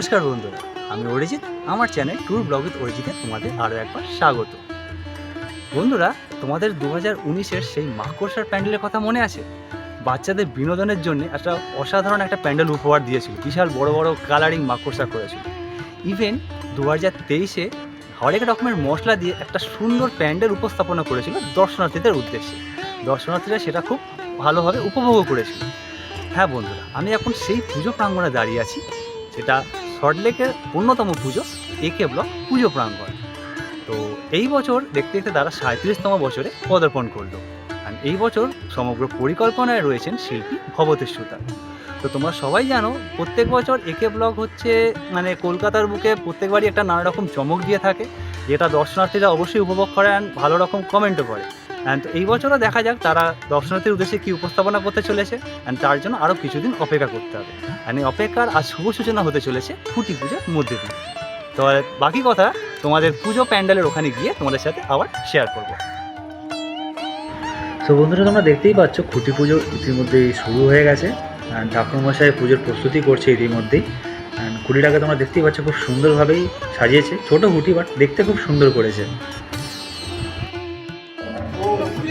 নমস্কার বন্ধুরা, আমি অরিজিৎ, আমার চ্যানেল ট্যুর ব্লগ উইথ অরিজিতে তোমাদের আরও একবার স্বাগত। বন্ধুরা, তোমাদের দু হাজার উনিশের সেই মাকড়সার প্যান্ডেলের কথা মনে আছে? বাচ্চাদের বিনোদনের জন্য একটা অসাধারণ একটা প্যান্ডেল উপহার দিয়েছিল, বিশাল বড় বড় কালারিং মাকড়সা করেছিল। ইভেন দু হাজার তেইশে হরেক রকমের মশলা দিয়ে একটা সুন্দর প্যান্ডেল উপস্থাপনা করেছিল দর্শনার্থীদের উদ্দেশ্যে। দর্শনার্থীরা সেটা খুব ভালোভাবে উপভোগও করেছিল। হ্যাঁ বন্ধুরা, আমি এখন সেই পুজো প্রাঙ্গণে দাঁড়িয়ে আছি সেটা সল্টলেকের অন্যতম পুজো একে ব্লক পুজো প্রাঙ্গণ। তো এই বছর দেখতে দেখতে তারা সাঁত্রিশতম বছরে পদার্পণ করল। আর এই বছর সমগ্র পরিকল্পনায় রয়েছেন শিল্পী ভবতেশ সুতার তো তোমরা সবাই জানো, প্রত্যেক বছর একে ব্লক হচ্ছে মানে কলকাতার বুকে প্রত্যেকবারই একটা নানা রকম চমক দিয়ে থাকে, যেটা দর্শনার্থীরা অবশ্যই উপভোগ করে and ভালো রকম কমেন্টও করে। অ্যান্ড এই বছরও দেখা যাক তারা দর্শনার্থীর উদ্দেশ্যে কী উপস্থাপনা করতে চলেছে অ্যান্ড তার জন্য আরও কিছুদিন অপেক্ষা করতে হবে। আর এই অপেক্ষার আজ শুভ সূচনা হতে চলেছে খুঁটি পুজোর মধ্যে দিয়ে। তো বাকি কথা তোমাদের পুজো প্যান্ডেলের ওখানে গিয়ে তোমাদের সাথে আবার শেয়ার করব। তো বন্ধুরা, তোমরা দেখতেই পাচ্ছ খুঁটি পুজো ইতিমধ্যেই শুরু হয়ে গেছে। অ্যান্ড ঠাকুরমশাই পুজোর প্রস্তুতি করছে ইতিমধ্যেই অ্যান্ড খুঁটিটাকে তোমরা দেখতেই পাচ্ছ খুব সুন্দরভাবেই সাজিয়েছে। ছোট খুঁটি বাট দেখতে খুব সুন্দর করেছে।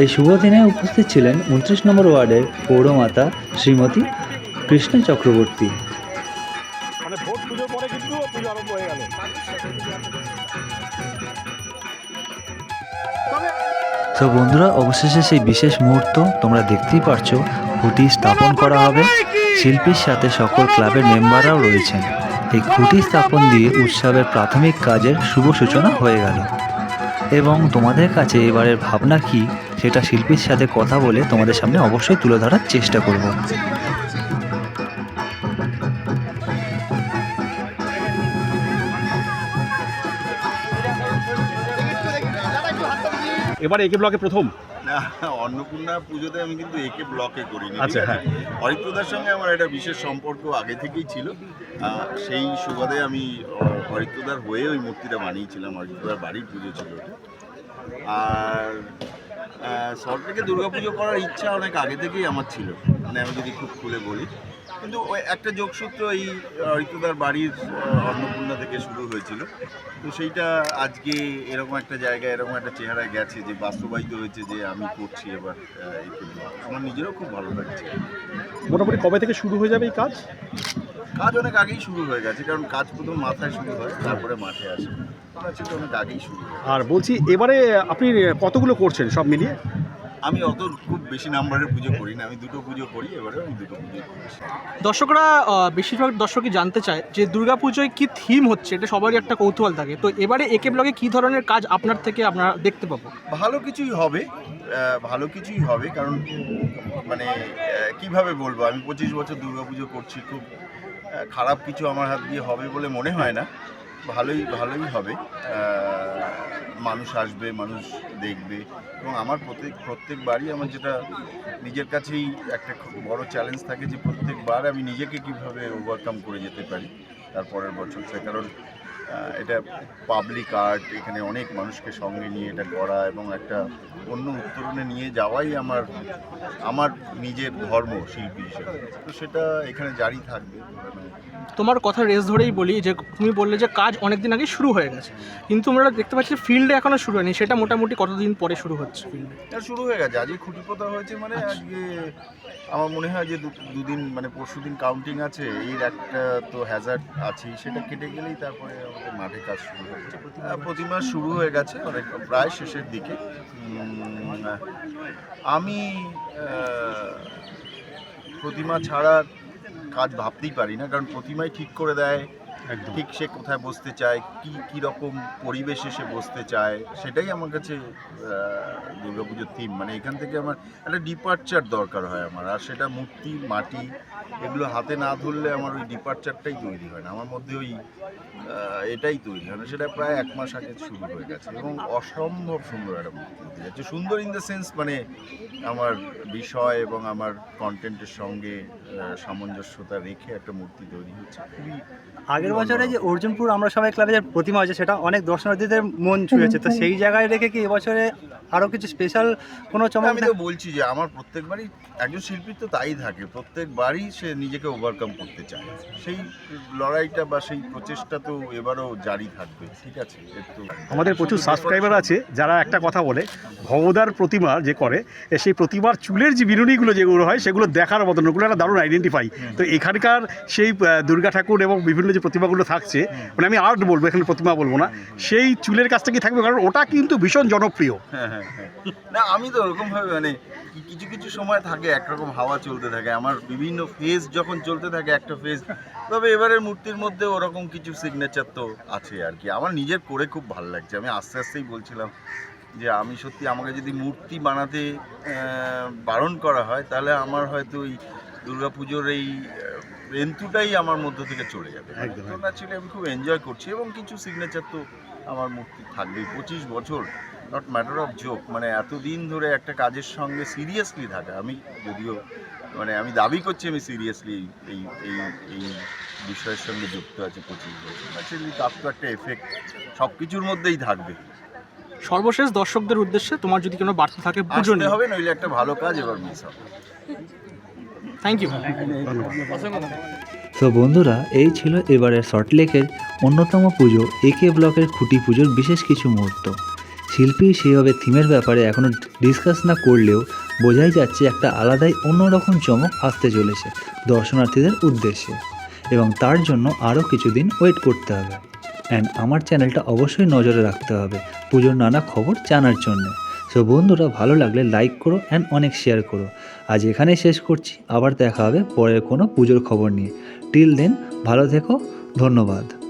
এই শুভ দিনে উপস্থিত ছিলেন উনত্রিশ নম্বর ওয়ার্ডের পৌরমাতা শ্রীমতী কৃষ্ণ চক্রবর্তী। মানে তো বন্ধুরা অবশেষে সেই বিশেষ মুহূর্ত তোমরা দেখতেই পারছ খুঁটি স্থাপন করা হবে। শিল্পীর সাথে সকল ক্লাবের মেম্বাররাও রয়েছেন। এই খুঁটি স্থাপন দিয়ে উৎসবের প্রাথমিক কাজের শুভ সূচনা হয়ে গেল। এবং তোমাদের কাছে এবারের ভাবনা কি? সেটা শিল্পীর সাথে কথা বলে তোমাদের সামনে অবশ্যই তুলে ধরার চেষ্টা করব। এবারে একে ব্লকে প্রথম? না অন্নপূর্ণা পুজোতে আমি কিন্তু একে ব্লকে করিনি আচ্ছা, হ্যাঁ। হরিপ্রদার সঙ্গে আমার একটা বিশেষ সম্পর্ক আগে থেকেই ছিল। সেই সুবাদে আমি হরিপ্রদার হয়ে ওই মূর্তিটা বানিয়েছিলাম হরিপ্রদার বাড়ির পুজো ছিল আর সব থেকে দুর্গা পুজো করার ইচ্ছা অনেক আগে থেকেই আমার ছিল। মানে আমি যদি খুব খুলে বলি। কিন্তু ওই একটা যোগসূত্র এই হরিপ্রদার বাড়ির অন্নপূর্ণা থেকে শুরু হয়েছিল। তো সেইটা আজকে এরকম একটা জায়গায়, এরকম একটা চেহারায় গেছে যে বাস্তবায়িত হয়েছে যে আমি করছি এবার এই আমার নিজেরও খুব ভালো লাগছে। মোটামুটি কবে থেকে শুরু হয়ে যাবে এই কাজ? কাজ অনেক আগেই শুরু হয়ে গেছে কারণ কাজ প্রথম মাথায় শুরু হয় তারপরে মাঠে আসে। তো অনেক আগেই শুরু আর বলছি এবারে আপনি কতগুলো করছেন সব মিলিয়ে? আমি অত খুব বেশি নাম্বারের পুজো করি না আমি দুটো পুজো করি এবারে আমি দুটো পুজো করেছি দর্শকরা বেশিরভাগ দর্শকই জানতে চায় যে দুর্গাপুজোয় কি থিম হচ্ছে এটা সবারই একটা কৌতূহল থাকে। তো এবারে একে ব্লগে কি ধরনের কাজ আপনার থেকে আপনারা দেখতে পাবো? ভালো কিছুই হবে ভালো কিছুই হবে কারণ মানে কীভাবে বলব? আমি পঁচিশ বছর দুর্গাপুজো করছি খুব খারাপ কিছু আমার হাত দিয়ে হবে বলে মনে হয় না। ভালোই ভালোই হবে। মানুষ আসবে, মানুষ দেখবে। এবং আমার প্রত্যেক প্রত্যেকবারই আমার যেটা নিজের কাছেই একটা খুব বড়ো চ্যালেঞ্জ থাকে যে প্রত্যেকবার আমি নিজেকে কীভাবে ওভারকাম করে যেতে পারি, তার পরের বছর সে কারণ এটা পাবলিক আর্ট এখানে অনেক মানুষকে সঙ্গে নিয়ে এটা করা এবং একটা অন্য উত্তরণে নিয়ে যাওয়াই আমার আমার নিজের ধর্ম শিল্পী হিসেবে। তো সেটা এখানে জারি থাকবে। তোমার কথা রেস ধরেই বলি যে তুমি বললে যে কাজ অনেক দিন আগে শুরু হয়ে গেছে। কিন্তু আমরা দেখতে পাচ্ছি ফিল্ডে এখনও শুরু হয়নি। সেটা মোটামুটি কতদিন পরে শুরু হচ্ছে ফিল্ডে শুরু হয়ে গেছে। আজকে খুঁটি পোতা হয়েছে মানে আজকে আমার মনে হয় যে দুদিন মানে পরশু দিন কাউন্টিং আছে। এর একটা তো হ্যাজার্ড আছেই। সেটা কেটে গেলেই তারপরে আমাদের মাঠে কাজ শুরু হয়েছে প্রতিমা শুরু হয়ে গেছে, অনেক প্রায় শেষের দিকে। আমি প্রতিমা ছাড়া কাজ ভাবতেই পারি না, কারণ প্রতিমাই ঠিক করে দেয় ঠিক সে কোথায় বসতে চায় কি কি রকম পরিবেশে সে বসতে চায় সেটাই আমার কাছে দুর্গা পুজোর থিম মানে এখান থেকে আমার একটা ডিপার্চার দরকার হয় আমার। আর সেটা মূর্তি মাটি এগুলো হাতে না ধরলে আমার ওই ডিপার্চারটাই তৈরি হয় না। আমার মধ্যে ওই এটাই তৈরি হয় না। সেটা প্রায় এক মাস আগে শুরু হয়ে গেছে। এবং অসম্ভব সুন্দর একটা মূর্তি হতে যাচ্ছে সুন্দর ইন দ্য সেন্স মানে আমার বিষয় এবং আমার কন্টেন্টের সঙ্গে সামঞ্জস্যতা রেখে একটা মূর্তি তৈরি হচ্ছে। খুবই আগের বছরে যে অর্জুনপুর আমরা সবাই ক্লাবে যে প্রতিমা হয়েছে সেটা অনেক দর্শনার্থীদের মন ছুঁয়েছে। তো সেই জায়গায় রেখে কি এবছরে আরও কিছু স্পেশাল কোনো চমক আমি তো বলছি যে আমার প্রত্যেকবারই একজন শিল্পীর তো তাই থাকে প্রত্যেকবারই সে নিজেকে ওভারকাম করতে চায়। সেই লড়াইটা বা সেই প্রচেষ্টা তো এবারও জারি থাকবে ঠিক আছে? আমাদের প্রচুর সাবস্ক্রাইবার আছে যারা একটা কথা বলে ভবদার প্রতিমা যে করে সেই প্রতিমার চুলের যে বিনুনিগুলো যেগুলো হয় সেগুলো দেখার মতন ওগুলো একটা দারুণ আইডেন্টিফাই তো এখানকার সেই দুর্গা ঠাকুর এবং বিভিন্ন যে প্রতিমাগুলো থাকছে মানে আমি আর্ট বলব, এখানে প্রতিমা বলব না, সেই চুলের কাছটা কি থাকবে? কারণ ওটা কিন্তু ভীষণ জনপ্রিয়। হ্যাঁ হ্যাঁ হ্যাঁ। না, আমি তো ওরকমভাবে মানে কিছু কিছু সময় থাকে, একরকম হাওয়া চলতে থাকে। আমার বিভিন্ন ফেজ যখন চলতে থাকে, একটা ফেজ তবে এবারের মূর্তির মধ্যে ওরকম কিছু সিগনেচার তো আছে আর কি। আমার নিজের করে খুব ভালো লাগছে। আমি আস্তে আস্তেই বলছিলাম যে, আমি সত্যি আমাকে যদি মূর্তি বানাতে বারণ করা হয়, তাহলে আমার হয়তো ওই দুর্গাপুজোর এই আহ, এন্তুটাই আমার মধ্য থেকে চলে যাবে। তো ন্যাচুরালি আমি খুব এনজয় করছি এবং কিছু সিগনেচার তো আমার মূর্তি থাকবেই। পঁচিশ বছর নট ম্যাটার অফ জোক মানে এতদিন ধরে একটা কাজের সঙ্গে সিরিয়াসলি থাকা। আমি যদিও মানে আমি দাবি করছি আমি সিরিয়াসলি এই এই এই বিষয়ের সঙ্গে যুক্ত আছে পঁচিশ বছর। ন্যাচুরালি তার তো একটা এফেক্ট সব কিছুর মধ্যেই থাকবে। সর্বশেষ দর্শকদের উদ্দেশ্যে তোমার যদি কোনো বার্তা থাকে নিয়ে হবে নইলে একটা ভালো কাজ এবার মিস হবে। থ্যাংক ইউ তো বন্ধুরা, এই ছিল এবারের সল্টলেকের অন্যতম পুজো একে ব্লকের খুঁটি পুজোর বিশেষ কিছু মুহূর্ত। শিল্পী সেভাবে থিমের ব্যাপারে এখনও ডিসকাস না করলেও বোঝাই যাচ্ছে একটা আলাদাই অন্যরকম চমক আসতে চলেছে দর্শনার্থীদের উদ্দেশ্যে। এবং তার জন্য আরও কিছুদিন ওয়েট করতে হবে। অ্যান্ড আমার চ্যানেলটা অবশ্যই নজরে রাখতে হবে পুজোর নানা খবর জানার জন্য। সো বন্ধুরা, ভালো লাগলে লাইক করো অ্যান্ড অনেক শেয়ার করো। আজ এখানেই শেষ করছি। আবার দেখা হবে পরের কোনো পুজোর খবর নিয়ে। টিল দেন ভালো থেকো, ধন্যবাদ।